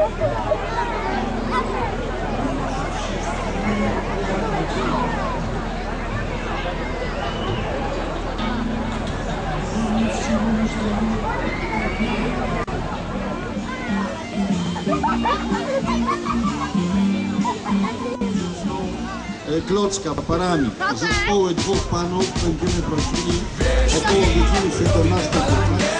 E, klocka parami. Zespoły dwóch panów będziemy prosili około godziny 17.15.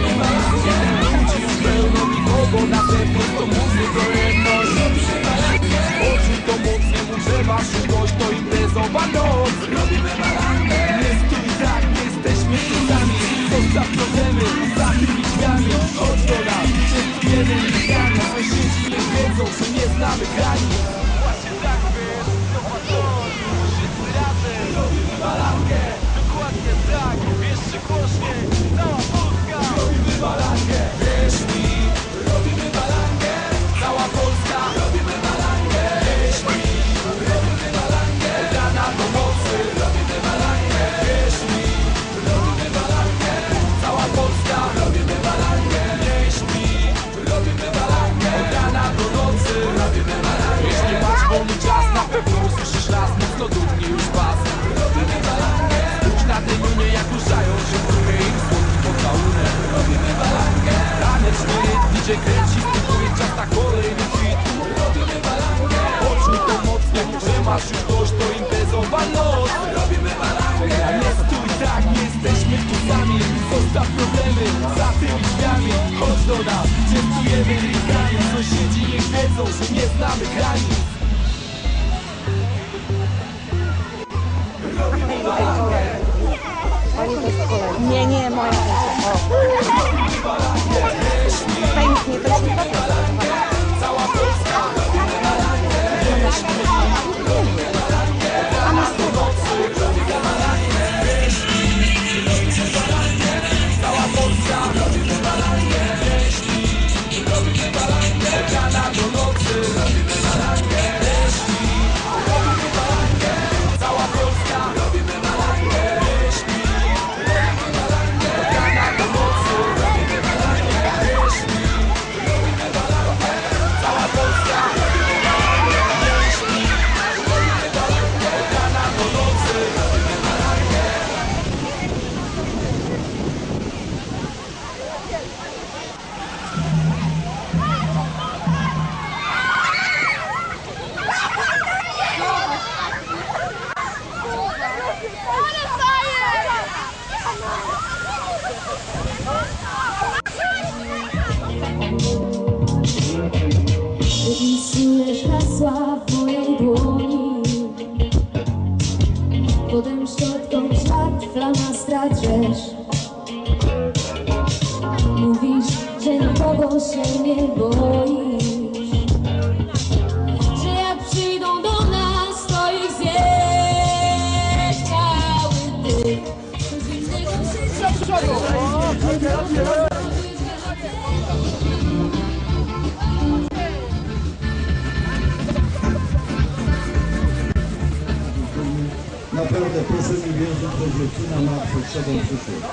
нами границ. znamy granic Nie, nie, moja. To Pęknie, to jest Krzyż hasła w moją dłoni. Potem szczotką czat flamastra drzesz Mówisz, że nikogo się nie boisz naprawdę proszę mi wierzyć, że Rzecina ma przed sobą przyszłość.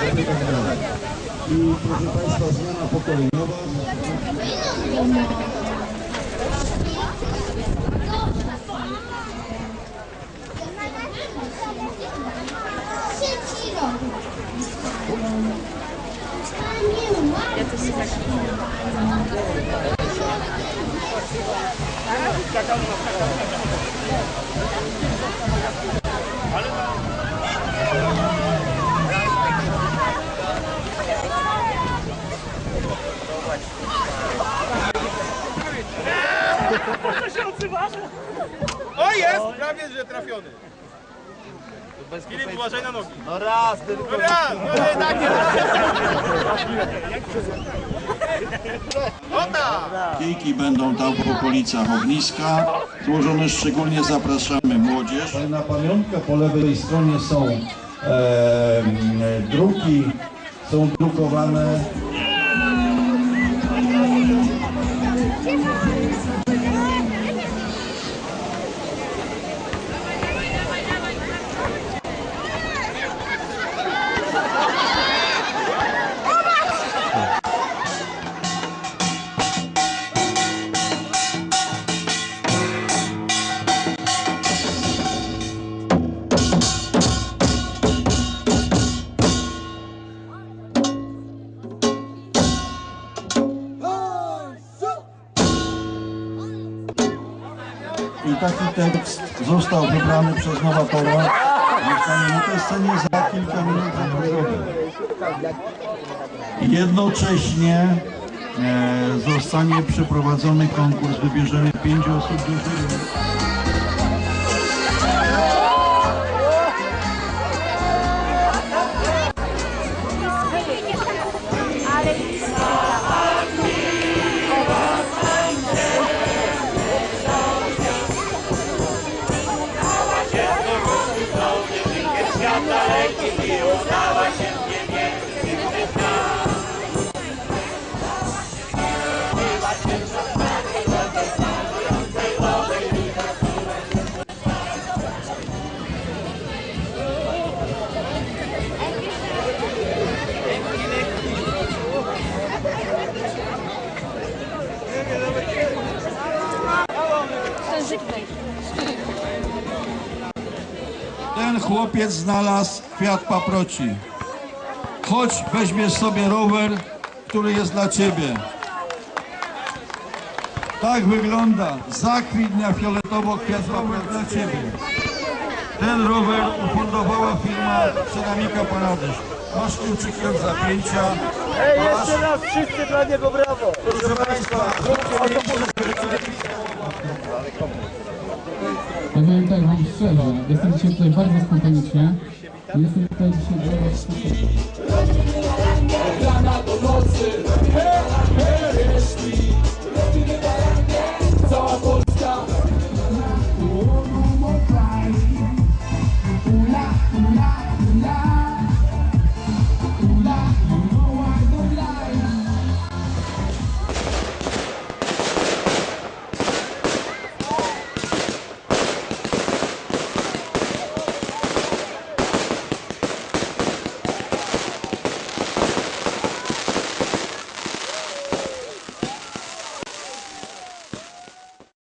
Tak I proszę Państwa, zmiana pokoleniowa. O jest! Prawie, że trafiony. Filip, uważaj na nogi. No raz, tylko. No raz, no nie, tak nie. Kijki będą tam w okolicach ogniska. Złożone szczególnie zapraszamy młodzież. Na pamiątkę po lewej stronie są e, druki, są drukowane I taki tekst został wybrany przez nowatora. Zostanie na tej scenie za kilka minut. Jednocześnie e, zostanie przeprowadzony konkurs. Wybierzemy pięć osób do jury. Ten chłopiec znalazł kwiat paproci. Chodź, weźmiesz sobie rower, który jest dla ciebie. Tak wygląda zakwitnia fioletowo kwiat paproci dla ciebie. Ten rower ufundowała firma Ceramika Paradyż. Masz kluczyki od zapięcia. Ej, jeszcze raz wszyscy dla niego brawo! Proszę Państwa, Powiem tak wam szczerze, jestem dzisiaj tutaj bardzo spontanicznie. Jestem tutaj dzisiaj bardzo spontanicznie.